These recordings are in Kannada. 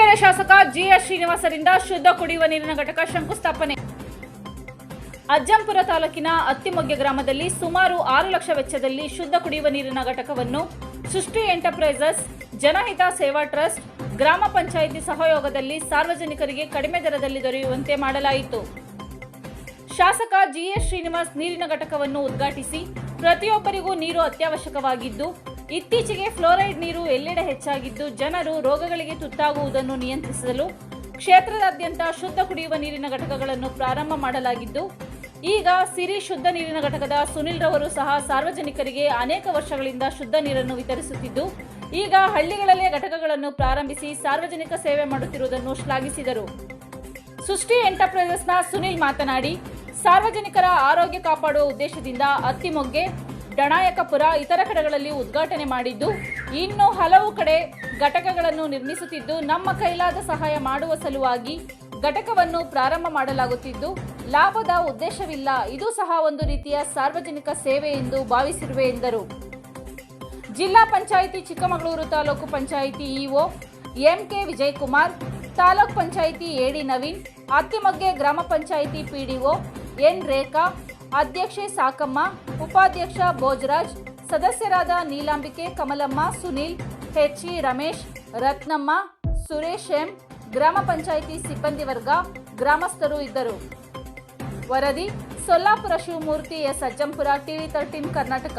ಶಾಸಕ ಜಿಎಸ್ ಶ್ರೀನಿವಾಸರಿಂದ ಶುದ್ಧ ಕುಡಿಯುವ ನೀರಿನ ಘಟಕ ಶಂಕುಸ್ಥಾಪನೆ. ಅಜ್ಜಂಪುರ ತಾಲೂಕಿನ ಅತ್ತಿಮೊಗ್ಗೆ ಗ್ರಾಮದಲ್ಲಿ ಸುಮಾರು ಆರು ಲಕ್ಷ ವೆಚ್ಚದಲ್ಲಿ ಶುದ್ಧ ಕುಡಿಯುವ ನೀರಿನ ಘಟಕವನ್ನು ಸೃಷ್ಟಿ ಎಂಟರ್ಪ್ರೈಸಸ್, ಜನಹಿತ ಸೇವಾ ಟ್ರಸ್ಟ್, ಗ್ರಾಮ ಪಂಚಾಯಿತಿ ಸಹಯೋಗದಲ್ಲಿ ಸಾರ್ವಜನಿಕರಿಗೆ ಕಡಿಮೆ ದರದಲ್ಲಿ ದೊರೆಯುವಂತೆ ಮಾಡಲಾಯಿತು. ಶಾಸಕ ಜಿಎಸ್ ಶ್ರೀನಿವಾಸ್ ನೀರಿನ ಘಟಕವನ್ನು ಉದ್ಘಾಟಿಸಿ ಪ್ರತಿಯೊಬ್ಬರಿಗೂ ನೀರು ಅತ್ಯವಶ್ಯಕವಾಗಿದ್ದು ಇತ್ತೀಚೆಗೆ ಫ್ಲೋರೈಡ್ ನೀರು ಎಲ್ಲೆಡೆ ಹೆಚ್ಚಾಗಿದ್ದು ಜನರು ರೋಗಗಳಿಗೆ ತುತ್ತಾಗುವುದನ್ನು ನಿಯಂತ್ರಿಸಲು ಕ್ಷೇತ್ರದಾದ್ಯಂತ ಶುದ್ಧ ಕುಡಿಯುವ ನೀರಿನ ಘಟಕಗಳನ್ನು ಪ್ರಾರಂಭ ಮಾಡಲಾಗಿದ್ದು, ಈಗ ಸಿರಿ ಶುದ್ಧ ನೀರಿನ ಘಟಕದ ಸುನಿಲ್ ರವರು ಸಹ ಸಾರ್ವಜನಿಕರಿಗೆ ಅನೇಕ ವರ್ಷಗಳಿಂದ ಶುದ್ಧ ನೀರನ್ನು ವಿತರಿಸುತ್ತಿದ್ದು, ಈಗ ಹಳ್ಳಿಗಳಲ್ಲೇ ಘಟಕಗಳನ್ನು ಪ್ರಾರಂಭಿಸಿ ಸಾರ್ವಜನಿಕ ಸೇವೆ ಮಾಡುತ್ತಿರುವುದನ್ನು ಶ್ಲಾಘಿಸಿದರು. ಸೃಷ್ಟಿ ಎಂಟರ್ಪ್ರೈಸಸ್ನ ಸುನಿಲ್ ಮಾತನಾಡಿ, ಸಾರ್ವಜನಿಕರ ಆರೋಗ್ಯ ಕಾಪಾಡುವ ಉದ್ದೇಶದಿಂದ ಅತ್ತಿಮೊಗ್ಗೆ ಡಣಾಯಕಪುರ ಇತರ ಕಡೆಗಳಲ್ಲಿ ಉದ್ಘಾಟನೆ ಮಾಡಿದ್ದು, ಇನ್ನು ಹಲವು ಕಡೆ ಘಟಕಗಳನ್ನು ನಿರ್ಮಿಸುತ್ತಿದ್ದು, ನಮ್ಮ ಕೈಲಾದ ಸಹಾಯ ಮಾಡುವ ಸಲುವಾಗಿ ಘಟಕವನ್ನು ಪ್ರಾರಂಭ ಮಾಡಲಾಗುತ್ತಿದ್ದು, ಲಾಭದ ಉದ್ದೇಶವಿಲ್ಲ. ಇದು ಸಹ ಒಂದು ರೀತಿಯ ಸಾರ್ವಜನಿಕ ಸೇವೆ ಎಂದು ಭಾವಿಸಿರುವೆ ಎಂದರು. ಜಿಲ್ಲಾ panchayat Chikkamagaluru taluk panchayat EO MK Vijayakumar, taluk panchayat AD Naveen, Attimagge ಗ್ರಾಮ ಪಂಚಾಯಿತಿ ಪಿಡಿಒ ಎನ್ ರೇಖಾ ಅಧ್ಯಕ್ಷೆ ಸಾಕಮ್ಮ, ಉಪಾಧ್ಯಕ್ಷ ಭೋಜರಾಜ್, ಸದಸ್ಯರಾದ ನೀಲಾಂಬಿಕೆ, ಕಮಲಮ್ಮ, ಸುನೀಲ್ ಹೆಚ್ಇ ರಮೇಶ್, ರತ್ನಮ್ಮ, ಸುರೇಶ್ ಎಂ, ಗ್ರಾಮ ಪಂಚಾಯಿತಿ ಸಿಬ್ಬಂದಿ ವರ್ಗ, ಗ್ರಾಮಸ್ಥರು ಇದ್ದರು. ವರದಿ, Sollapura Shivamurthy S Ajjampura, TV thirteen Karnataka.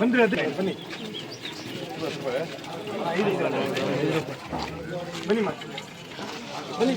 ಬಂದ್ರಿ ಅದೇ ಬನ್ನಿ. ಬನ್ನಿ ಮಾಡಿ ಬನ್ನಿ.